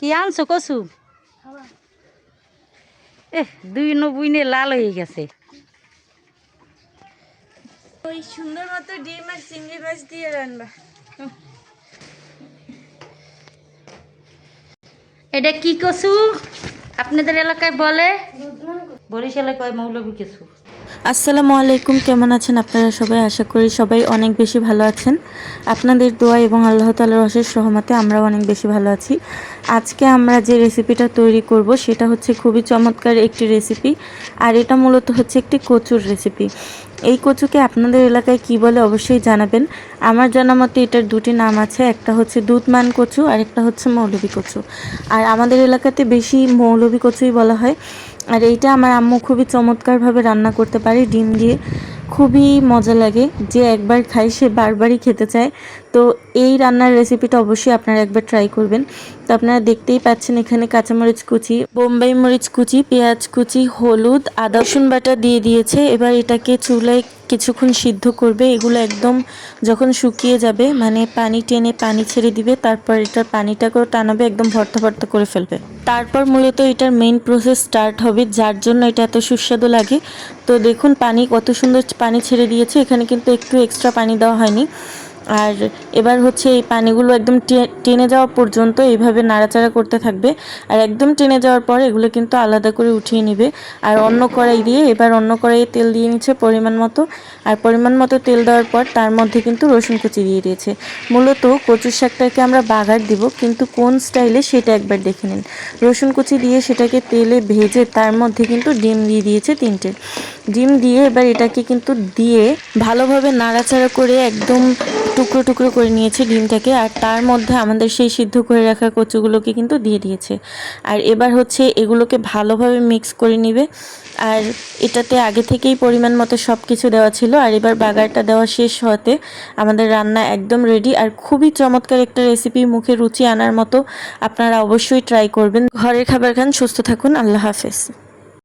কি আনছো কচু? এ দুই নবুইনে লাল হয়ে গেছে। ওই সুন্দর মতো ডিম আর চিংড়ি মাছ দিয়ে রান্না। এটা কি কচু? আপনাদের এলাকায় বলে? বরিশালে কয় মৌলভী কচু? আসসালামু আলাইকুম, কেমন আছেন আপনারা সবাই? আশা করি সবাই অনেক বেশি ভালো আছেন। আপনাদের দোয়া এবং আল্লাহ তালার অশেষ সহমতে আমরাও অনেক বেশি ভালো আছি। আজকে আমরা যে রেসিপিটা তৈরি করব, সেটা হচ্ছে খুবই চমৎকার একটি রেসিপি। আর এটা মূলত হচ্ছে একটি কচুর রেসিপি। এই কচুকে আপনাদের এলাকায় কি বলে অবশ্যই জানাবেন। আমার জানা মতে এটার দুটি নাম আছে, একটা হচ্ছে দুধমান কচু আর একটা হচ্ছে মৌলভী কচু। আর আমাদের এলাকাতে বেশি মৌলভী কচুই বলা হয়। আর এইটা আমার আম্মু খুবই চমৎকারভাবে রান্না করতে পারে, ডিম দিয়ে খুবই মজা লাগে। যে একবার খাই সে বারবারই খেতে চায়। তো এই রান্নার রেসিপিটা অবশ্যই আপনারা একবার ট্রাই করবেন। তো আপনারা দেখতেই পাচ্ছেন এখানে কাঁচামরিচ কুচি, বোম্বাই মরিচ কুচি, পেঁয়াজ কুচি, হলুদ, আদা রসুন বাটা দিয়ে দিয়েছে। এবার এটাকে চুলায় কিছুক্ষণ সিদ্ধ করবে, এগুলো একদম যখন শুকিয়ে যাবে মানে পানি টেনে পানি ছেড়ে দিবে, তারপর এটার পানিটাকেও টানাবে, একদম ভর্তা ভর্তা করে ফেলবে। তারপর মূলত এটার মেইন প্রসেস স্টার্ট হবে, যার জন্য এটা এত সুস্বাদু লাগে। তো দেখুন, পানি কত সুন্দর পানি ছেড়ে দিয়েছে, এখানে কিন্তু একটু এক্সট্রা পানি দেওয়া হয়নি। আর এবার হচ্ছে এই পানিগুলো একদম টেনে যাওয়া পর্যন্ত এইভাবে নাড়াচাড়া করতে থাকবে। আর একদম টেনে যাওয়ার পর এগুলো কিন্তু আলাদা করে উঠিয়ে নেবে। আর অন্য কড়াই দিয়ে এবার অন্য কড়াইয়ে তেল দিয়ে নিচ্ছে পরিমাণ মতো। আর পরিমাণ মতো তেল দেওয়ার পর তার মধ্যে কিন্তু রসুন কুচি দিয়ে দিয়েছে। মূলত কচুর শাকটাকে আমরা বাগার দিব, কিন্তু কোন স্টাইলে সেটা একবার দেখে নিন। রসুন কুচি দিয়ে সেটাকে তেলে ভেজে তার মধ্যে কিন্তু ডিম দিয়ে দিয়েছে তিনটে। ডিম দিয়ে এবার এটাকে কিন্তু দিয়ে ভালোভাবে নাড়াচাড়া করে একদম টুকরো টুকরো করে নিয়েছে ডিমটাকে। আর তার মধ্যে আমাদের সেই সিদ্ধ করে রাখা কচুগুলোকে কিন্তু দিয়ে দিয়েছে। আর এবার হচ্ছে এগুলোকে ভালোভাবে মিক্স করে নিবে। আর এটাতে আগে থেকেই পরিমাণ মতো সব কিছু দেওয়া ছিল। আর এবার বাগারটা দেওয়া শেষ হতে আমাদের রান্না একদম রেডি আর খুবই চমৎকার একটা রেসিপি মুখে রুচি আনার মতো আপনারা অবশ্যই ট্রাই করবেন। ঘরের খাবার খান, সুস্থ থাকুন, আল্লাহ হাফেজ।